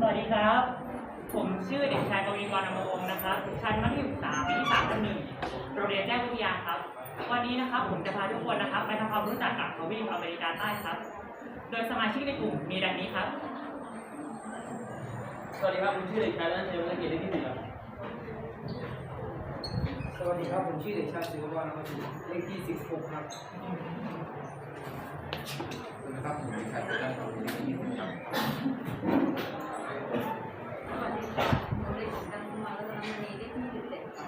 สวัสดีครับ ผมชื่อเด็กชายกวีกรนามวงศ์นะครับชั้นมัธยมศึกษาปีที่สามทับหนึ่งโรงเรียนแจ้งวิทยาครับ วันนี้นะครับผมจะพาทุกคนนะครับไปทำความรู้จักกับทวีปอเมริกาใต้ครับ โดยสมาชิกในกลุ่มมีดังนี้ครับ สวัสดีครับผมชื่อเด็กชายรัตนชัยวัฒนเกียรติที่หนึ่งครับ สวัสดีครับผมชื่อเด็กชายศิวกรนะครับเลขที่16ครับสวัสดีครับผมเด็กชายประจันทร์ครับที่ยี่สิบครับ สวัสดีค่ะผมเด็กหญิงกันมาแล้วนะวันนี้เลขที่สิบเจ็ดค่ะ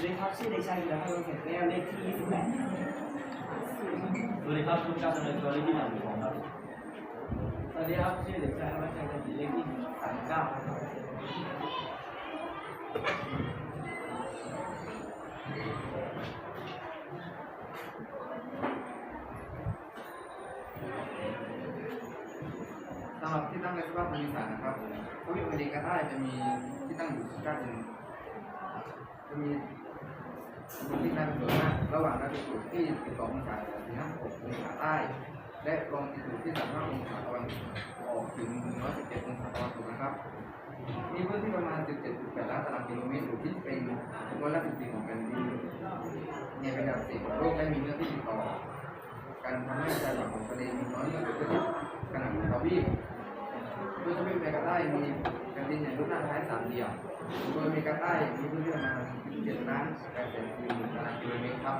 สวัสดีครับชื่อเด็กชายธีรพัฒน์เสร็จแก้วเลขที่ 28สวัสดีครับคุณการดำเนินตัวเลขที่หนึ่งของครับสวัสดีครับชื่อเด็กชายธวัชชัยจันทร์เลขที่39ครับสำหรับที่ตั้งในสภาพภูมิศาสตร์นะครับทวีปอเมริกาใต้จะมีที่ตั้งอยู่9แห่งจะมี บนที่ตั้งส่วนมากระหว่างระดับสูงที่ 12องศาถึง56องศาใต้และลองที่สูงที่ 35 องศาตะวันออกถึง 117 องศาตะวันตกนะครับ มีพื้นที่ประมาณ 17.8 ล้านตารางกิโลเมตรหรือที่เป็นร้อยละ14ของแผ่นดินในระดับสี่ของโลกและมีเนื้อที่ติดต่อการทำให้ชายฝั่งของทะเลมีน้อยที่สุดขนาดของทวีปโดยทวีปอเมริกาใต้มี แผ่นดินในรูปร่างคล้ายสามเหลี่ยมโดยมริกาใต้มีพื้นที่ประมาณ7ล้าน8แสนสี่หมื่นตารางกิโลเมตรครับ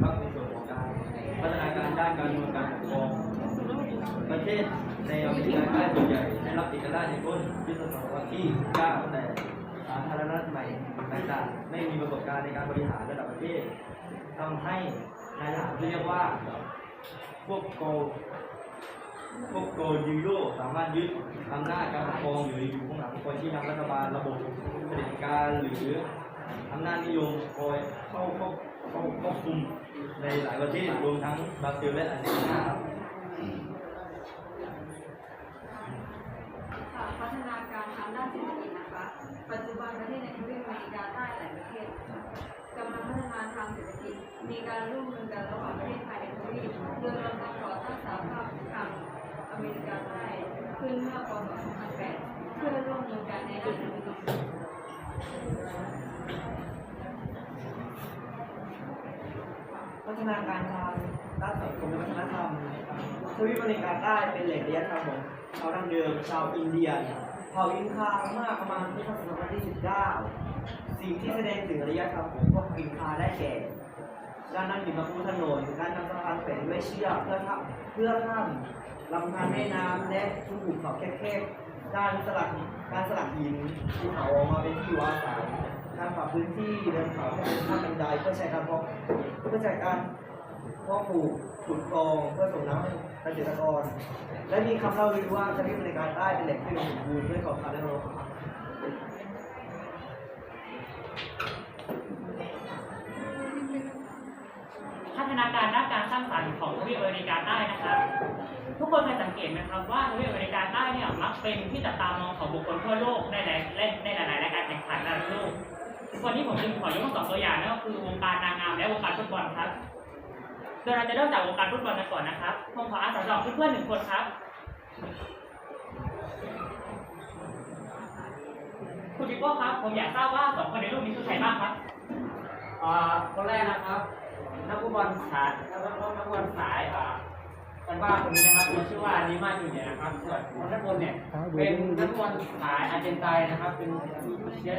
ครับในส่วนของการพัฒนาการด้านการเมืองการปกครองประเทศในอเมริกาใต้ส่วนใหญ่ได้รับเอกราชในต้นคริสตศตวรรษที่9แต่สาธารณรัฐใหม่ต่างๆไม่มีประสบการณ์ในการบริหารระดับประเทศทำให้นายทหารที่เรียกว่า พวกโกพวกโกยูโรสามารถยึดอำนาจการปกครองหรืออยู่ข้างหลังคนที่นำรัฐบาลระบบเผด็จการหรืออำนาจนิยมคอยเข้าเข้าเข้าควบคุมในหลายประเทศรวมทั้งบราซิลและอาร์เจนตินาครับค่ะพัฒนาการทางด้านเศรษฐกิจนะคะ ปัจจุบันประเทศในทวีปอเมริกาใต้หลายประเทศกำลังพัฒนาทางเศรษฐกิจ มีการร่วมมือกันระหว่างประเทศภาย โดยเราต้องก่อตั้งสหภาพทางอเมริกาใต้ขึ้นเมื่อปศ2008เพื่อร่วมมือกันในด้านเศรกิจพัฒนาการทางด้านสังคมและวัฒนธรรมทวีปอเมริกาใต้เป็นแหล่งเลี้ยงธรรมของชาวดั้งเดิมชาวอินเดียเผ่าอินคาเมื่อประมาณที่ศตวรรษที่ 19 สิ่งที่แสดงถึงอารยธรรมของพวกอินคาได้แก่ การนำหินมาปูถนนการทำสะพานแฝงด้วยเชือกเพื่อทำเพื่อข้ามลำธารแม่น้ำและทุกหุบเขาแคบๆการสลักการสลักหินภูเขาออกมาเป็นที่อยู่อาศัยการปรับพื้นที่เดินเขาให้เป็นข้าบันไดเพื่อใช้การเพาะเพื่อใช้การเพาะปลูกขุดคลองเพื่อส่งน้ำให้เกษตรกร และมีคำเล่าลือว่าทวีปอเมริการใต้เป็นแหล่งที่อุดมสมบูรณ์ด้วยของขาวและโลห วีปอเมริกาใต้นะครับ ทุกคนเคยสังเกตไหมครับว่าทวีปอเมริกาใต้เนี่ยมักเป็นที่จับตามองของบุคคลทั่วโลกในหลายในหลายรายการแข่งขันระดับโลกวันนี้ผมจึงขอยกสองตัวอย่างนั่นก็คือวงการนางงามและวงการฟุตบอลครับโดยเราจะเริ่มจากวงการฟุตบอลกันก่อนนะครับผมขออาสาสมัครเพื่อนๆหนึ่งคนครับ คุณดิโก้ครับ ผมอยากทราบว่าสองคนในรูปนี้คือใครบ้างครับอ่าคนแรกนะครับ นักฟุตบอลสายนักนักฟุตบอลสายอ่ากันบ้าคนนี้นะครับมีชื่อว่านิมาจูเนียนะครับส่วนคนด้านบนเนี่ยเป็นนักฟุตบอลสายอาร์เจนไตน์นะครับเป็นเชื้อ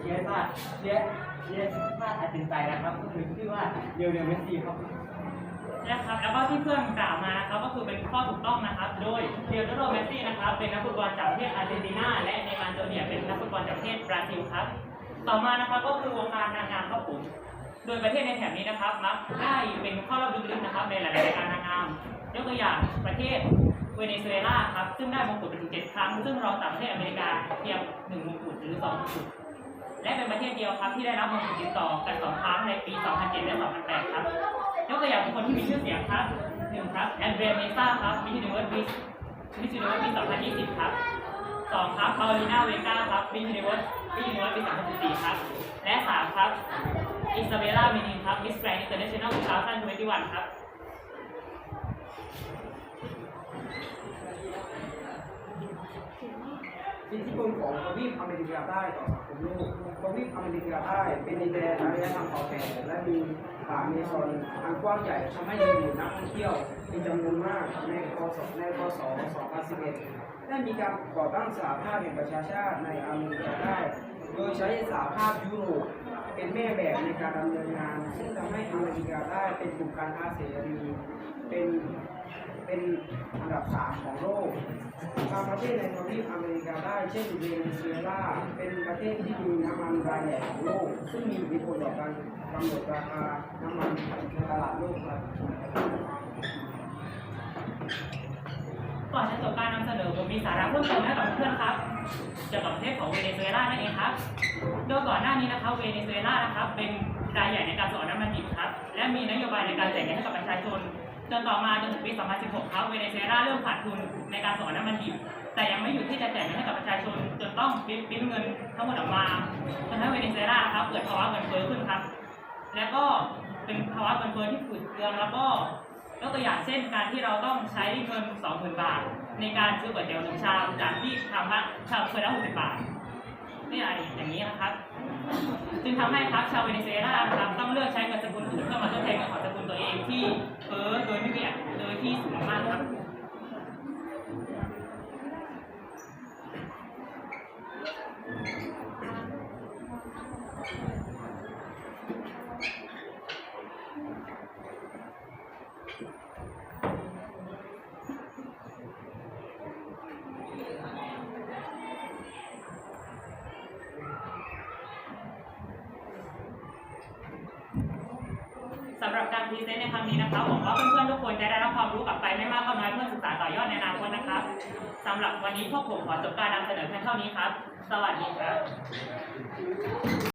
เชื้อชาติเชื้อเชื้อชาติอาร์เจนไตน์นะครับก็คือชื่อว่าเดียวเดียวเมสซี่ครับนะครับแล้วก็ที่เพื่อนกล่าวมาครับก็คือเป็นข้อถูกต้องนะครับ โดยเดียร์โรเมสซี่นะครับ เป็นนักฟุตบอลจากประเทศอาร์เจนตินาและเนย์มาร์โจเนียเป็นนักฟุตบอลจากประเทศบราซิลครับ ต่อมานะครับก็คือวงการนางงามครับผม โดยประเทศในแถบนี้นะครับมักได้เป็นข้อรอบลึกๆนะครับในหลายๆรายการนางงามยกตัวอย่างประเทศเวเนซุเอลาครับซึ่งได้มงกุฎไปถึงเจ็ดครั้ง ซึ่งรองจากประเทศอเมริกาเพียงหนึ่งมงกุฎหรือสองมงกุฎและเป็นประเทศเดียวครับที่ได้รับมงกุฎติดต่อกันสองครั้งในปี 2007 และ 2008 ครับยกตัวอย่างบุคคลที่มีชื่อเสียงครับหนึ่งครับแอนเดรียเมซ่าครับมิสยูนิเวิร์สมิสมิสยูนิเวิร์สปี2020 ครับสองครับพาโอลิน่าเวก้าครับมิสยูนิเวิร์สมิสยูนิเวิร์สปี2014 ครับ และสามครับ อิซาเบล่ามินินครับ มิสแกรนด์อินเตอร์เนชั่นแนล2021 ครับอิทธิพลของทวีปอเมริกาใต้ต่อสังคมโลกทวีปอเมริกาใต้เป็นดินแดนอารยธรรมเก่าแก่และมีป่าเมซอนอันกว้างใหญ่ทำให้มีนักท่องเที่ยวเป็นจำนวนมากในคศในคศ2011 ได้มีการก่อตั้งสหภาพแห่งประชาชาติในอเมริกาใต้ โดยใช้สหภาพยุโรปเป็นแม่แบบในการดำเนินงาน ซึ่งทำให้อเมริกาใต้เป็นกลุ่มการค้าเสรีเป็นเป็นอันดับสามของโลกบางประเทศในทวีปอเมริกาใต้เช่นเวเนซุเอลาเป็นประเทศที่มีน้ำมันรายใหญ่ของโลก ซึ่งมีอิทธิพลต่อการกำหนดราคาน้ำมันในตลาดโลกครับก่อนจะจบการนำเสนอผมมีสาระเพิ่มเติมให้กับ เพื่อนๆครับเกี่ยวกับประเทศของเวเนซุเอลานั่นเองครับ โดยก่อนหน้านี้นะครับเวเนซุเอลานะครับเป็นรายใหญ่ในการส่งออกน้ำมันดิบครับ และมีนโยบายในการแจกเงินให้กับประชาชนจนต่อมาจนถึงปี 2016 ครับเวเนซุเอลาเริ่มขาดทุนในการส่งออกน้ำมันดิบแต่ยังไม่หยุดที่จะแจกเงินให้กับประชาชนจนต้องปริ้นเงินทั้งหมดออกมาทำให้เวเนซุเอลาครับเกิดภาวะเงินเฟ้อขึ้นครับ และก็เป็นภาวะเงินเฟ้อที่ฝืดเคืองแล้วก็ ยกตัวอย่างเช่น การที่เราต้องใช้เงิน20,000บาท ในการซื้อก๋วยเตี๋ยวหนึ่งชามจากที่ทำละชามเคยละ60บาทนี่อะไรอย่างนี้นะครับ จึงทำให้ครับชาวเวเนซุเอลาครับต้องเลือกใช้เงินสกุลอื่นเพื่อมาทดแทนเงินของสกุลตัวเองที่เฟ้อโดยไม่มีโดยที่สูงมากครับ สำหรับการพรีเซนต์ในครั้งนี้นะครับผมว่าเพื่อนๆทุกคนจะได้รับความรู้กลับไปไม่มากก็น้อยเพื่อศึกษาต่อยอดในอนาคตนะคะสำหรับวันนี้พวกผมขอจบการนำเสนอเพียงเท่านี้ครับ สวัสดีครับ